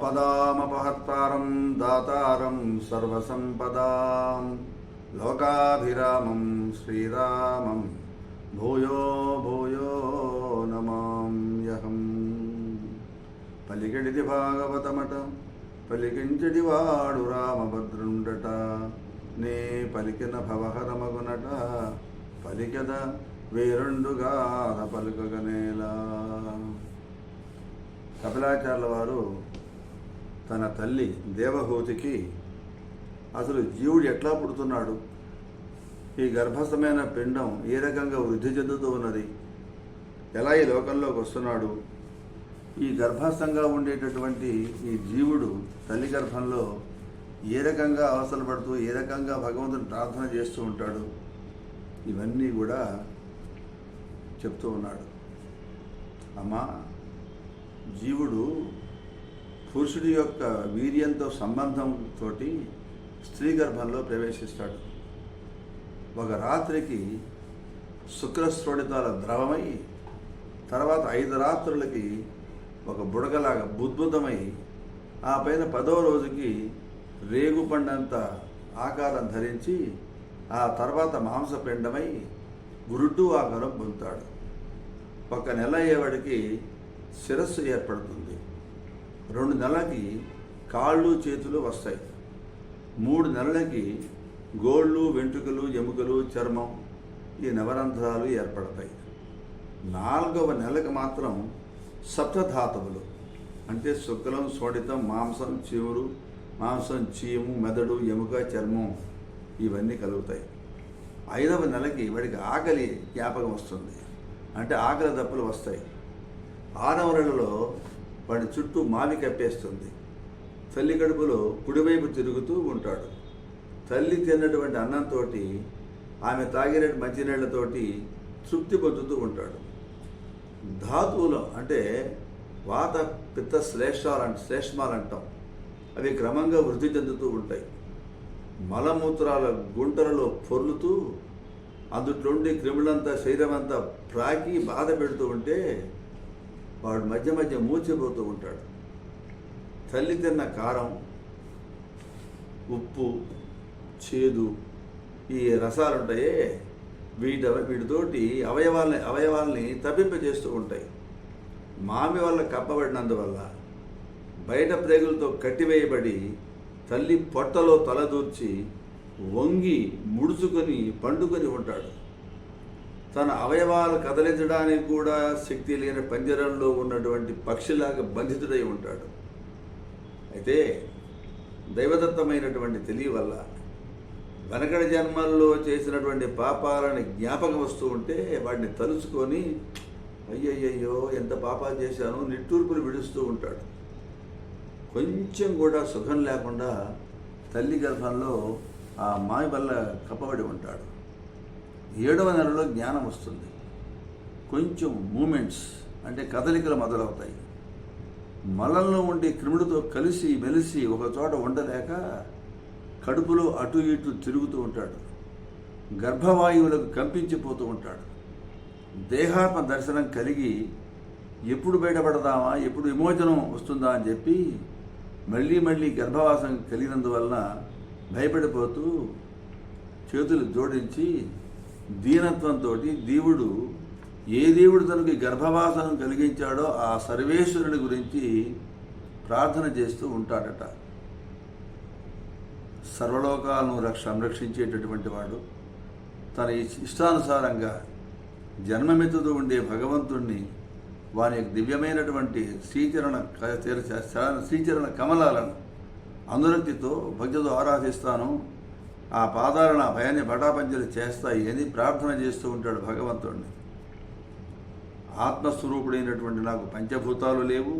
ఆపదామపహర్తారం దాతారం సర్వసంపదాం. లోకాభిరామం శ్రీరామం భూయో భూయో నమామ్యహం పలికిడిది భాగవతమట పలికించడి వాడు రామభద్రుండట. నే పలికిన భవహరమగునట పలికద వేరుండుగా పలుకగనేలా. కపిలాచార్యుల వారు తన తల్లి దేవహూతికి అసలు జీవుడు ఎట్లా పుడుతున్నాడు? ఈ గర్భస్థమైన పిండం ఏ రకంగా వృద్ధి చెందుతూ ఉన్నది? ఎలా ఈ లోకంలోకి వస్తున్నాడు? ఈ గర్భస్థంగా ఉండేటటువంటి ఈ జీవుడు తల్లి గర్భంలో ఏ రకంగా అవసరం పడుతూ ఏ రకంగా భగవంతుని ప్రార్థన చేస్తూ ఉంటాడు? ఇవన్నీ కూడా చెప్తూ ఉన్నాడు. అమ్మా జీవుడు పురుషుడి యొక్క వీర్యంతో సంబంధంతో స్త్రీ గర్భంలో ప్రవేశిస్తాడు. ఒక రాత్రికి శుక్రస్ఫోడితాల ద్రవమై తర్వాత ఐదు రాత్రులకి ఒక బుడగలాగా బుద్భుతమై ఆ పైన పదవ రోజుకి రేగుపండంత ఆకారం ధరించి ఆ తర్వాత మాంసపిండమై గురుడ్డు ఆకారం పొందుతాడు. ఒక నెల అయ్యేవాడికి శిరస్సు ఏర్పడుతుంది. రెండు నెలలకి కాళ్ళు చేతులు వస్తాయి. మూడు నెలలకి గోళ్ళు వెంట్రుకలు ఎముకలు చర్మం ఈ నవరంధ్రాలు ఏర్పడతాయి. నాలుగవ నెలకు మాత్రం సప్తధాతువులు అంటే శుక్లం సోడితం మాంసం చీమురు మాంసం చీము మెదడు ఎముక చర్మం ఇవన్నీ కలుగుతాయి. ఐదవ నెలకి వాడికి ఆకలి జ్ఞాపకం వస్తుంది. అంటే ఆకలి దప్పులు వస్తాయి. ఆరవ నెలలో వాడి చుట్టూ మావి కప్పేస్తుంది. తల్లి కడుపులో కుడివైపు తిరుగుతూ ఉంటాడు. తల్లి తిన్నటువంటి అన్నంతో ఆమె తాగిన మంచినీళ్ళతోటి తృప్తి పొందుతూ ఉంటాడు. ధాతువులు అంటే వాత పిత్త శ్లేష్మాలు అంట శ్లేష్మాలు అంటాం. అవి క్రమంగా వృద్ధి చెందుతూ ఉంటాయి. మలమూత్రాల గుంటలలో పొర్లుతూ అందుట్లోండి క్రిములంతా శరీరం అంతా ప్రాకి బాధ పెడుతూ ఉంటే వాడు మధ్య మధ్య మూర్చిపోతూ ఉంటాడు. తల్లి తిన్న కారం ఉప్పు చేదు ఈ రసాలు ఉంటాయే వీటి వీటితోటి అవయవాల్ని అవయవాల్ని తప్పింపజేస్తూ ఉంటాయి. మామి వల్ల కప్పబడినందువల్ల బయట ప్రేగులతో కట్టివేయబడి తల్లి పొట్టలో తలదూర్చి వంగి ముడుచుకొని పండుకొని ఉంటాడు. తన అవయవాలు కదలించడానికి కూడా శక్తి లేని పంజరంలో ఉన్నటువంటి పక్షిలాగా బంధితుడై ఉంటాడు. అయితే దైవదత్తమైనటువంటి తెలియ వల్ల వెనకడి జన్మల్లో చేసినటువంటి పాపాలని జ్ఞాపకం వస్తూ ఉంటే వాటిని తలుచుకొని అయ్యయ్యో ఎంత పాపాలు చేశాను నిట్టూర్పులు విడుస్తూ ఉంటాడు. కొంచెం కూడా సుఖం లేకుండా తల్లి గర్భంలో ఆ మాయ వల్ల కప్పబడి ఉంటాడు. ఏడవ నెలలో జ్ఞానం వస్తుంది. కొంచెం మూమెంట్స్ అంటే కదలికలు మొదలవుతాయి. మలంలో ఉండే క్రిముడితో కలిసి మెలిసి ఒక చోట ఉండలేక కడుపులో అటు ఇటు తిరుగుతూ ఉంటాడు. గర్భవాయువులకు కంపించిపోతూ ఉంటాడు. దేహాత్మ దర్శనం కలిగి ఎప్పుడు బయటపడదామా ఎప్పుడు విమోచనం వస్తుందా అని చెప్పి మళ్ళీ మళ్ళీ గర్భవాసం కలిగినందువలన భయపడిపోతూ చేతులు జోడించి దీనత్వంతో దేవుడు ఏ దేవుడు తనకి గర్భవాసనం కలిగించాడో ఆ సర్వేశ్వరుని గురించి ప్రార్థన చేస్తూ ఉంటాడట. సర్వలోకాలను రక్ష సంరక్షించేటటువంటి వాడు. తన ఇష్టానుసారంగా జన్మమెత్తుతూ ఉండే భగవంతుణ్ణి వాని యొక్క దివ్యమైనటువంటి శ్రీచరణ శ్రీచరణ కమలాలను అనురక్తితో భక్తితో ఆరాధిస్తాను. ఆ పాదాలను నా భయాన్ని బటాపంచలు చేస్తాయి అని ప్రార్థన చేస్తూ ఉంటాడు భగవంతుడిని ఆత్మస్వరూపుడైనటువంటి నాకు పంచభూతాలు లేవు.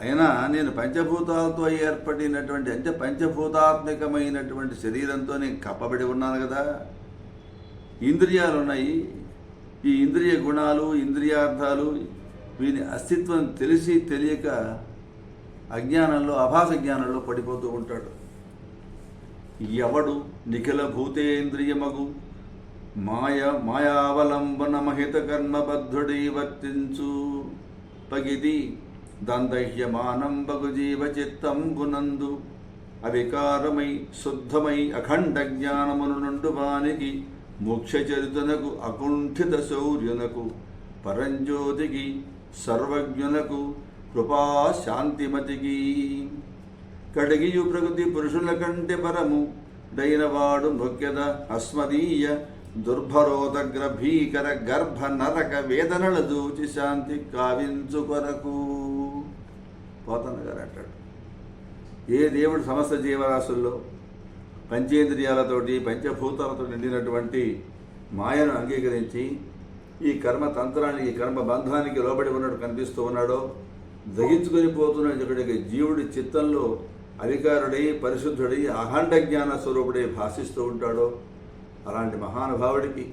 అయినా నేను పంచభూతాలతో ఏర్పడినటువంటి అంటే పంచభూతాత్మికమైనటువంటి శరీరంతో నేను కప్పబడి ఉన్నాను కదా. ఇంద్రియాలు ఉన్నాయి ఈ ఇంద్రియ గుణాలు ఇంద్రియార్థాలు వీని అస్తిత్వం తెలిసి తెలియక అజ్ఞానంలో అభాస జ్ఞానంలో పడిపోతూ ఉంటాడు. ఎవడు నిఖిల భూతేంద్రియమగు మాయ మాయావలంబన మహిత కర్మబద్ధుడై వర్తించు పగిది దందహ్యమానంబగు జీవచిత్తం గునందు అవికారమై శుద్ధమై అఖండ జ్ఞానమును నుండు వానికి మోక్షచరితనకు అకుంఠిత శౌర్యునకు పరంజ్యోతికి సర్వజ్ఞునకు కృపా శాంతిమతికి కడిగియు ప్రకృతి పురుషుల కంటే పరము. డైనవాడు నృక్యద అస్మదీయ దుర్భరోదగ్ర భీకర గర్భ నరక వేదనల దూచి శాంతి కావించు కొరకు. పోతన్న గారు అంటాడు. ఏ దేవుడు సమస్త జీవరాశుల్లో పంచేంద్రియాలతోటి పంచభూతాలతో నిండినటువంటి మాయను అంగీకరించి ఈ కర్మ తంత్రానికి ఈ కర్మ బంధానికి లోబడి ఉన్నట్టు కనిపిస్తూ ఉన్నాడో దహించుకొని పోతున్న జీవుడి చిత్తంలో అధికారుడై పరిశుద్ధుడై అఖండ జ్ఞాన స్వరూపుడై భాషిస్తూ ఉంటాడో అలాంటి మహానుభావుడికి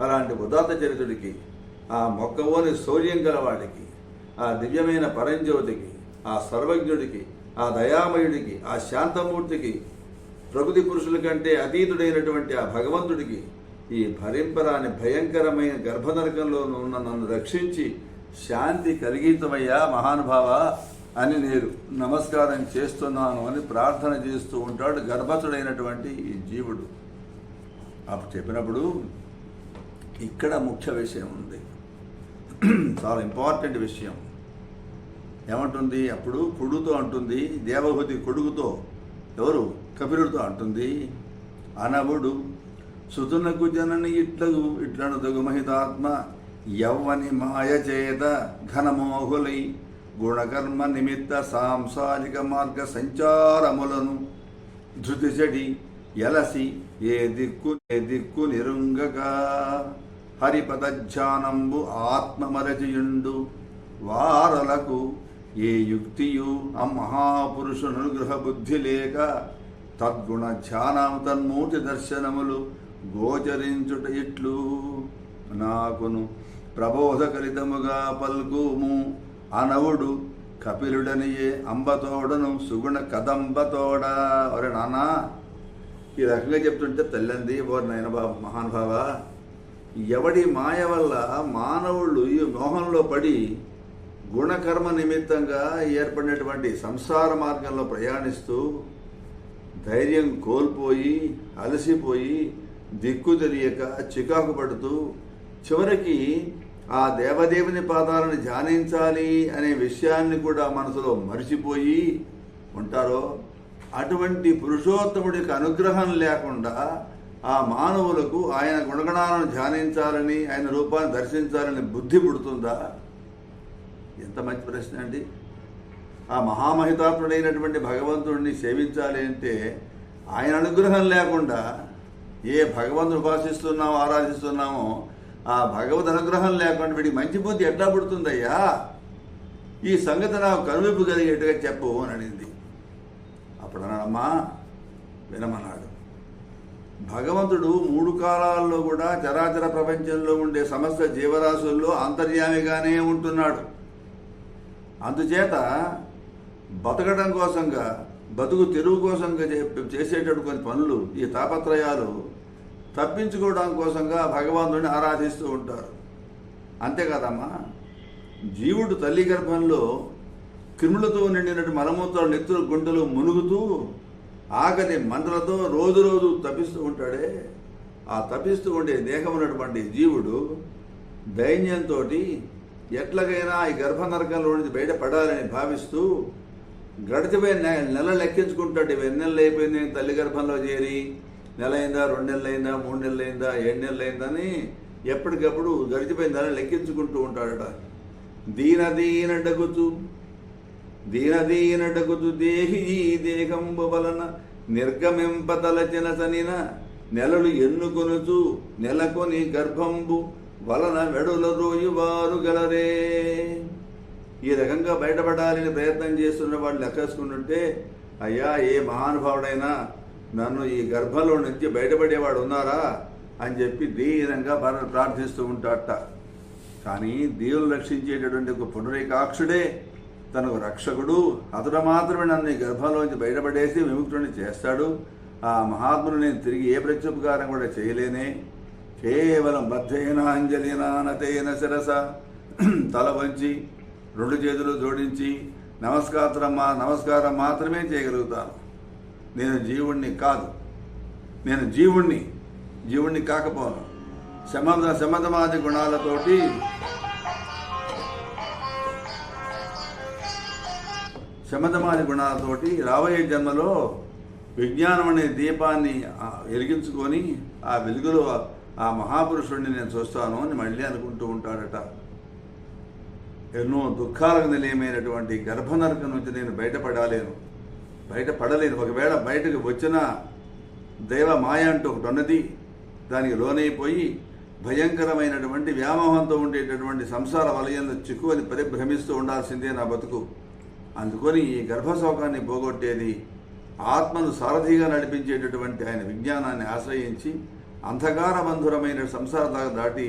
అలాంటి ఉదాత్త చరితుడికి ఆ మొక్కవోని శౌర్యం గలవాడికి ఆ దివ్యమైన పరంజ్యోతికి ఆ సర్వజ్ఞుడికి ఆ దయామయుడికి ఆ శాంతమూర్తికి ప్రకృతి పురుషుల కంటే అతీతుడైనటువంటి ఆ భగవంతుడికి ఈ భరింపరాని భయంకరమైన గర్భనరకంలో ఉన్న నన్ను రక్షించి శాంతి కలిగితమయ్యా మహానుభావ. అని నేను నమస్కారం చేస్తున్నాను అని ప్రార్థన చేస్తూ ఉంటాడు గర్భతుడైనటువంటి ఈ జీవుడు. అప్పుడు చెప్పినప్పుడు ఇక్కడ ముఖ్య విషయం ఉంది. చాలా ఇంపార్టెంట్ విషయం. ఏమంటుంది? అప్పుడు కొడుకుతో అంటుంది దేవహూతి కొడుకుతో. ఎవరు? కపిలుడితో అంటుంది అనవుడు సుతునకు జనని ఇట్లగు ఇట్లను తగు మహితాత్మ యవ్వని మాయ చేత ఘనమోహులై గుణకర్మ నిమిత్త సాంసారిక మార్గ సంచారములను ధృతి చెడి ఎలసి ఏ దిక్కు ఏ దిక్కు నిరుంగగా హరిపదధ్యానంబు ఆత్మమరచియుండు వారలకు ఏ యుక్తియు ఆ మహాపురుషునుగ్రహ బుద్ధి లేక తద్గుణ ధ్యానం తన్మూర్తి దర్శనములు గోచరించుట ఇట్లు. నాకును ప్రబోధకలితముగా పల్కుము అనవుడు కపిలుడనియే అంబతోడను సుగుణ కదంబతోడ. ఒరే నానా ఈ రకంగా చెప్తుంటే తల్లంది ఓరి నాయన బాబు మహానుభావ ఎవడి మాయ వల్ల మానవుళ్ళు ఈ మోహంలో పడి గుణకర్మ నిమిత్తంగా ఏర్పడినటువంటి సంసార మార్గంలో ప్రయాణిస్తూ ధైర్యం కోల్పోయి అలసిపోయి దిక్కు తెలియక చికాకు పడుతూ చివరికి ఆ దేవదేవుని పాదాలను ధ్యానించాలి అనే విషయాన్ని కూడా మనసులో మరిచిపోయి ఉంటారో? అటువంటి పురుషోత్తముడికి అనుగ్రహం లేకుండా ఆ మానవులకు ఆయన గుణగణాలను ధ్యానించాలని ఆయన రూపాన్ని దర్శించాలని బుద్ధి పుడుతుందా? ఎంత మంచి ప్రశ్న అండి. ఆ మహామహితాత్ముడైనటువంటి భగవంతుడిని సేవించాలి అంటే ఆయన అనుగ్రహం లేకుండా ఏ భగవంతుడు ఉపాసిస్తున్నామో ఆరాధిస్తున్నామో ఆ భగవద్ అనుగ్రహం లేకుండా వీడికి మంచి బుద్ధి ఎట్లా పుడుతుందయ్యా? ఈ సంగతి నాకు కనువిప్పు కలిగేట్టుగా చెప్పు అని అడిగింది. అప్పుడు అన్నాడమ్మా వినమన్నాడు. భగవంతుడు మూడు కాలాల్లో కూడా చరాచర ప్రపంచంలో ఉండే సమస్త జీవరాశుల్లో అంతర్యామిగానే ఉంటున్నాడు. అందుచేత బతకడం కోసంగా బతుకు తెరువు కోసంగా చే- చేసేటటువంటి కొన్ని పనులు ఈ తాపత్రయాలు తప్పించుకోవడం కోసంగా భగవంతుడిని ఆరాధిస్తూ ఉంటారు. అంతే కదమ్మా? జీవుడు తల్లి గర్భంలో క్రిములతో నిండినటువంటి మలమూత్రాలు నెత్తులు గుంటలు మునుగుతూ ఆకలి మంటలతో రోజు రోజు తప్పిస్తూ ఉంటాడే. ఆ తప్పిస్తూ ఉండే దేహం ఉన్నటువంటి జీవుడు దైన్యంతో ఎట్లాగైనా ఈ గర్భనరకంలో నుంచి బయటపడాలని భావిస్తూ గడిచిపోయిన నెల లెక్కించుకుంటాడు. ఇవి ఎన్ని నెలలు అయిపోయింది తల్లి గర్భంలో చేరి. నెల అయిందా రెండు నెలలు అయిందా మూడు నెలలు అయిందా ఏడు నెలలు అయిందని ఎప్పటికప్పుడు గడిచిపోయిందని నెల లెక్కించుకుంటూ ఉంటాడట. దీన దీన దీన దీన దేహి దేహంబు వలన నిర్గమింపదలచిన సనిన నెలలు ఎన్నుకొనుచు నెలకొని గర్భంబు వలన వెడుల రోయి వారు గలరే. ఈ రకంగా బయటపడాలని ప్రయత్నం చేస్తున్న వాళ్ళు లెక్కేసుకుంటుంటే అయ్యా ఏ మహానుభావుడైనా నన్ను ఈ గర్భంలో నుంచి బయటపడేవాడు ఉన్నారా అని చెప్పి దీనంగా భర- ప్రార్థిస్తూ ఉంటాడట. కానీ దేవుని రక్షించేటటువంటి ఒక పునరేకాక్షుడే తనకు రక్షకుడు. అతడు మాత్రమే నన్ను ఈ గర్భంలోంచి బయటపడేసి విముక్తుడిని చేస్తాడు. ఆ మహాత్ముడు నేను తిరిగి ఏ ప్రత్యుపకారం కూడా చేయలేనే. కేవలం బద్ధేన అంజలినానతేన శిరస తల వంచి రెండు చేతులు జోడించి నమస్కారం మా నమస్కారం మాత్రమే చేయగలుగుతాను. నేను జీవుణ్ణి కాదు. నేను జీవుణ్ణి జీవుణ్ణి కాకపోను. శమద శమధమాది గుణాలతోటి శమధమాది గుణాలతోటి రాబోయే జన్మలో విజ్ఞానం అనే దీపాన్ని వెలిగించుకొని ఆ వెలుగులో ఆ మహాపురుషుడిని నేను చూస్తాను అని మళ్ళీ అనుకుంటూ ఉంటాడట. ఎన్నో దుఃఖాలకు నిలయమైనటువంటి గర్భనరకం నుంచి నేను బయటపడాలేను. బయట పడలేదు. ఒకవేళ బయటకు వచ్చిన దైవ మాయ అంటూ ఒకటి ఉన్నది దానికి లోనైపోయి భయంకరమైనటువంటి వ్యామోహంతో ఉండేటటువంటి సంసార వలయంలో చిక్కువని పరిభ్రమిస్తూ ఉండాల్సిందే నా బతుకు. అందుకొని ఈ గర్భశోకాన్ని పోగొట్టేది ఆత్మను సారథిగా నడిపించేటటువంటి ఆయన విజ్ఞానాన్ని ఆశ్రయించి అంధకార బంధురమైన సంసార దాకా దాటి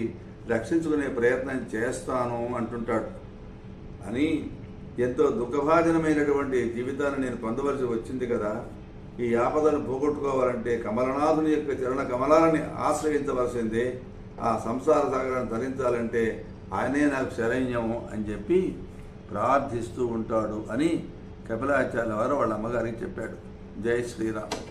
రక్షించుకునే ప్రయత్నం చేస్తాను అంటుంటాడు. అని ఎంతో దుఃఖభాజనమైనటువంటి జీవితాన్ని నేను పొందవలసి వచ్చింది కదా. ఈ ఆపదను పోగొట్టుకోవాలంటే కమలనాథుని యొక్క చరణ కమలాలని ఆశ్రయించవలసిందే. ఆ సంసార సాగరాన్ని తరించాలంటే ఆయనే నాకు శరణ్యం అని చెప్పి ప్రార్థిస్తూ ఉంటాడు అని కపిలాచార్య వారు వాళ్ళ అమ్మగారికి చెప్పాడు. జై శ్రీరామ్.